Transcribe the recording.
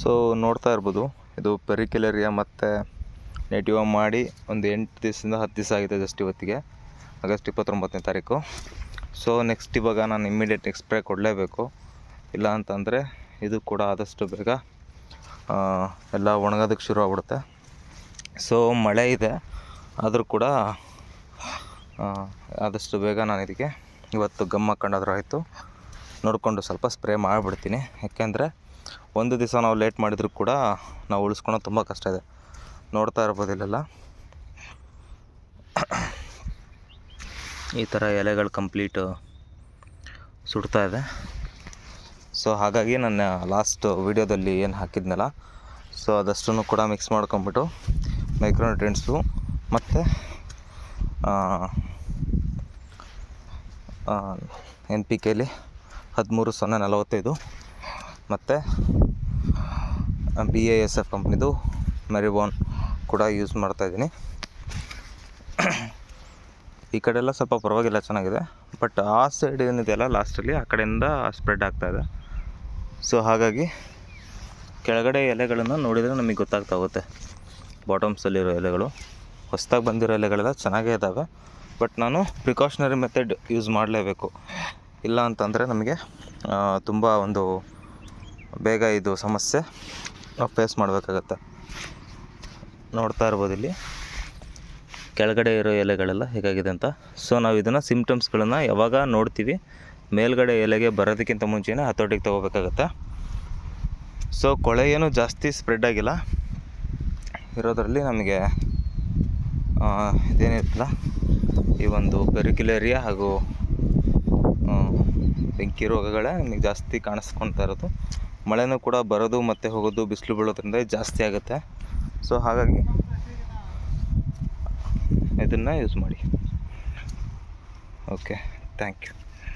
So ನೋಡ್ತಾ ಇರ್ಬೋದು. ಇದು ಪೆರಿಕ್ಯುಲರಿಯಾ ಮತ್ತು ನೆಟಿವ ಮಾಡಿ ಒಂದು ಎಂಟು ದಿವಸದಿಂದ ಹತ್ತು ದಿವಸ ಆಗಿದೆ ಜಸ್ಟ್ ಇವತ್ತಿಗೆ. ಆಗಸ್ಟ್ ಇಪ್ಪತ್ತೊಂಬತ್ತನೇ ತಾರೀಕು. ಸೊ ನೆಕ್ಸ್ಟ್ ಇವಾಗ ನಾನು ಇಮ್ಮಿಡಿಯೇಟ್ ನೆಕ್ಸ್ಟ್ ಸ್ಪ್ರೇ ಕೊಡಲೇಬೇಕು. ಇಲ್ಲ ಅಂತಂದರೆ ಇದು ಕೂಡ ಆದಷ್ಟು ಬೇಗ ಎಲ್ಲ ಒಣಗೋದಕ್ಕೆ ಶುರು ಆಗ್ಬಿಡುತ್ತೆ. ಸೊ ಮಳೆ ಇದೆ. ಆದರೂ ಕೂಡ ಆದಷ್ಟು ಬೇಗ ನಾನು ಇದಕ್ಕೆ ಇವತ್ತು ಗಮ್ ಹಾಕೊಂಡಾದ್ರೂ ಆಯಿತು. ನೋಡಿಕೊಂಡು ಸ್ವಲ್ಪ ಸ್ಪ್ರೇ ಮಾಡಿಬಿಡ್ತೀನಿ. ಯಾಕೆಂದರೆ ಒಂದು ದಿವಸ ನಾವು ಲೇಟ್ ಮಾಡಿದರೂ ಕೂಡ ನಾವು ಉಳಿಸ್ಕೊಳೋದು ತುಂಬ ಕಷ್ಟ ಇದೆ. ನೋಡ್ತಾ ಇರ್ಬೋದು ಇಲ್ಲೆಲ್ಲ. ಈ ಥರ ಎಲೆಗಳು ಕಂಪ್ಲೀಟ್ ಸುಡ್ತಾ ಇದೆ. ಸೊ ಹಾಗಾಗಿ ನನ್ನ ಲಾಸ್ಟ್ ವೀಡಿಯೋದಲ್ಲಿ ಏನು ಹಾಕಿದ್ನಲ್ಲ, ಸೊ ಅದಷ್ಟನ್ನು ಕೂಡ ಮಿಕ್ಸ್ ಮಾಡ್ಕೊಂಬಿಟ್ಟು ಮೈಕ್ರೋನ್ಯೂಟ್ರಿಯೆಂಟ್ಸು ಮತ್ತು ಎನ್ ಪಿ ಕೆಲಿ ಹದಿಮೂರು ಸೊನ್ನೆ ನಲವತ್ತೈದು ಮತ್ತು ಬಿ ಎ ಎಸ್ ಎಫ್ ಕಂಪ್ನಿದು ಮೆರಿಬೋನ್ ಕೂಡ ಯೂಸ್ ಮಾಡ್ತಾಯಿದ್ದೀನಿ ಈ ಕಡೆ ಎಲ್ಲ ಸ್ವಲ್ಪ ಪರವಾಗಿಲ್ಲ, ಚೆನ್ನಾಗಿದೆ. ಬಟ್ ಆ ಸೈಡ್ ಏನಿದೆಯಲ್ಲ ಲಾಸ್ಟಲ್ಲಿ ಆ ಕಡೆಯಿಂದ ಸ್ಪ್ರೆಡ್ ಆಗ್ತಾಯಿದೆ ಸೊ ಹಾಗಾಗಿ ಕೆಳಗಡೆ ಎಲೆಗಳನ್ನು ನೋಡಿದರೆ ನಮಗೆ ಗೊತ್ತಾಗ್ತಾ ಹೋಗುತ್ತೆ. ಬಾಟಮ್ಸಲ್ಲಿರೋ ಎಲೆಗಳು. ಹೊಸ್ದಾಗಿ ಬಂದಿರೋ ಎಲೆಗಳೆಲ್ಲ ಚೆನ್ನಾಗೇ ಇದ್ದಾವೆ ಬಟ್ ನಾನು ಪ್ರಿಕಾಷ್ನರಿ ಮೆಥಡ್ ಯೂಸ್ ಮಾಡಲೇಬೇಕು. ಇಲ್ಲ ಅಂತಂದರೆ ನಮಗೆ ತುಂಬ ಒಂದು ಬೇಗ ಇದು ಸಮಸ್ಯೆ ನಾವು ಫೇಸ್ ಮಾಡಬೇಕಾಗತ್ತೆ. ನೋಡ್ತಾ ಇರ್ಬೋದು ಇಲ್ಲಿ. ಕೆಳಗಡೆ ಇರೋ ಎಲೆಗಳೆಲ್ಲ ಹೇಗಾಗಿದೆ ಅಂತ. ಸೊ ನಾವು ಇದನ್ನು ಸಿಮ್ಟಮ್ಸ್ಗಳನ್ನು ಯಾವಾಗ ನೋಡ್ತೀವಿ, ಮೇಲ್ಗಡೆ ಎಲೆಗೆ ಬರೋದಕ್ಕಿಂತ ಮುಂಚೆನೇ ಹತೋಟಿಗೆ ತೊಗೋಬೇಕಾಗತ್ತೆ. ಸೊ ಕೊಳೆ ಏನು ಜಾಸ್ತಿ ಸ್ಪ್ರೆಡ್ ಆಗಿಲ್ಲ. ಇರೋದರಲ್ಲಿ ನಮಗೆ ಇದೇನಿರ್ತಲ್ಲ ಈ ಒಂದು ಪೆರಿಕ್ಯುಲೇರಿಯಾ ಹಾಗೂ ಬೆಂಕಿ ರೋಗಗಳೇ ನಮಗೆ ಜಾಸ್ತಿ ಕಾಣಿಸ್ಕೊತಾ ಇರೋದು. ಮಳೆನೂ ಕೂಡ ಬರೋದು ಮತ್ತು ಹೋಗೋದು ಬಿಸಿಲು ಬೀಳೋದ್ರಿಂದ ಜಾಸ್ತಿ ಆಗುತ್ತೆ. ಸೊ ಹಾಗಾಗಿ ಇದನ್ನು ಯೂಸ್ ಮಾಡಿ. Okay thank you